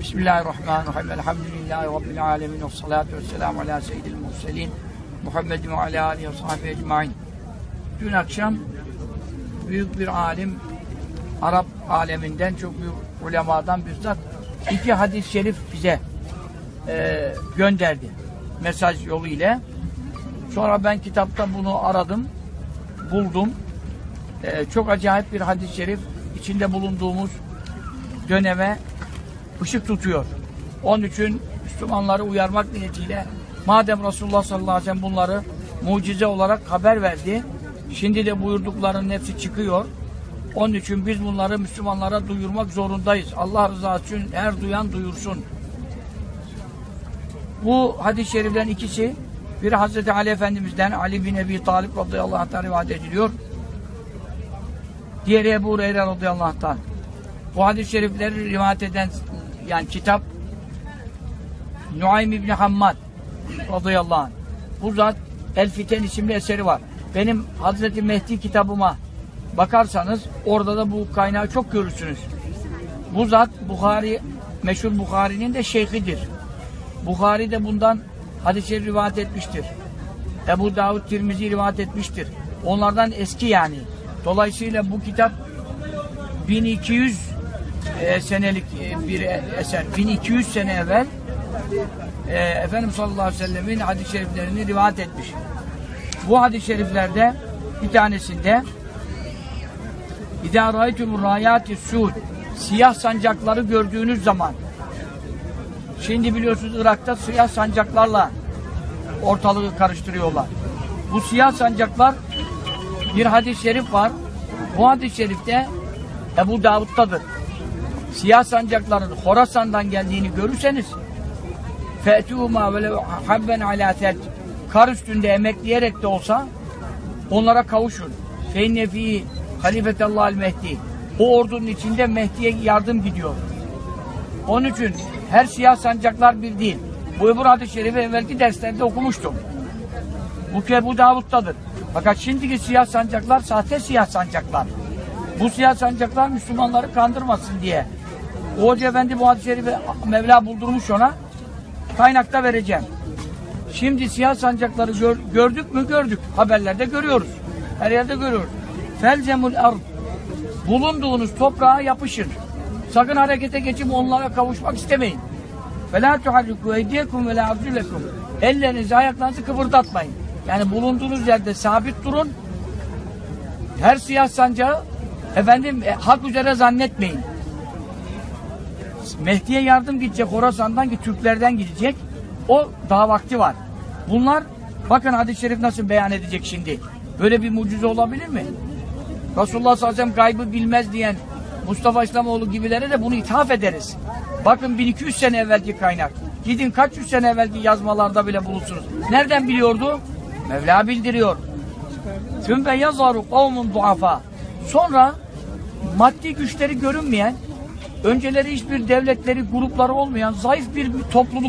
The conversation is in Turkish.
Bismillahirrahmanirrahim. Elhamdülillahi Rabbil alemin. Ve salatu ve selamu ala seyyidil murselin. Muhammedin ve ala alihi ve sahbihi ecmain. Dün akşam büyük bir alim, Arap aleminden çok büyük ulemadan bir zat iki hadis-i şerif bize e, gönderdi. Mesaj yolu ile. Sonra ben kitapta bunu aradım, buldum. E, çok acayip bir hadis-i şerif içinde bulunduğumuz döneme ışık tutuyor. Onun için Müslümanları uyarmak niyetiyle madem Resulullah sallallahu aleyhi ve sellem bunları mucize olarak haber verdi. Şimdi de buyurduklarının hepsi çıkıyor. Onun için biz bunları Müslümanlara duyurmak zorundayız. Allah rızası için her duyan duyursun. Bu hadis-i şeriflerin ikisi biri Hazreti Ali Efendimiz'den Ali bin Ebi Talip radıyallahu anh'tan rivayet ediliyor. Diğeri Ebu Hureyre radıyallahu anh'tan. Bu hadis-i şerifleri rivayet eden yani kitap Nuaym İbni Hammad radıyallahu anh. Bu zat El Fiten isimli eseri var. Benim Hazreti Mehdi kitabıma bakarsanız orada da bu kaynağı çok görürsünüz. Bu zat Bukhari, meşhur Bukhari'nin de şeyhidir. Bukhari de bundan hadis-i rivayet etmiştir. Ebu Davud Tirmizi rivayet etmiştir. Onlardan eski yani. Dolayısıyla bu kitap 1200 e, senelik e, bir eser. 1200 sene evvel e, Efendimiz sallallahu aleyhi ve sellemin hadis-i şeriflerini rivayet etmiş. Bu hadis-i şeriflerde bir tanesinde İzâ râytumur râyâti sûd Siyah sancakları gördüğünüz zaman Şimdi biliyorsunuz Irak'ta siyah sancaklarla ortalığı karıştırıyorlar. Bu siyah sancaklar bir hadis-i şerif var. Bu hadis-i şerifte Ebu Davud'tadır siyah sancakların Horasan'dan geldiğini görürseniz fe'tuhuma ve habben ala kar üstünde emekleyerek de olsa onlara kavuşun. Feyn nefi halifetallah el mehdi. O ordunun içinde Mehdi'ye yardım gidiyor. Onun için her siyah sancaklar bir değil. Bu Ebur hadis-i şerifi evvelki derslerde okumuştum. Bu Ebu Davud'dadır. Fakat şimdiki siyah sancaklar sahte siyah sancaklar. Bu siyah sancaklar Müslümanları kandırmasın diye o Hoca Efendi bu hadis-i Mevla buldurmuş ona. Kaynakta vereceğim. Şimdi siyah sancakları gör- gördük mü gördük. Haberlerde görüyoruz. Her yerde görüyoruz. Felzemul ard. Bulunduğunuz toprağa yapışın. Sakın harekete geçip onlara kavuşmak istemeyin. Ve la tuharriku eydiyekum ve la arjulakum. Ellerinizi, ayaklarınızı kıpırdatmayın. Yani bulunduğunuz yerde sabit durun. Her siyah sancağı efendim e, hak üzere zannetmeyin. Mehdi'ye yardım gidecek Horasan'dan ki Türklerden gidecek. O daha vakti var. Bunlar bakın hadis-i şerif nasıl beyan edecek şimdi. Böyle bir mucize olabilir mi? Resulullah sallallahu aleyhi ve sellem gaybı bilmez diyen Mustafa İslamoğlu gibilere de bunu ithaf ederiz. Bakın 1200 sene evvelki kaynak. Gidin kaç yüz sene evvelki yazmalarda bile bulursunuz. Nereden biliyordu? Mevla bildiriyor. Tümbe yazaru kavmun duafa. Sonra maddi güçleri görünmeyen, önceleri hiçbir devletleri, grupları olmayan zayıf bir topluluk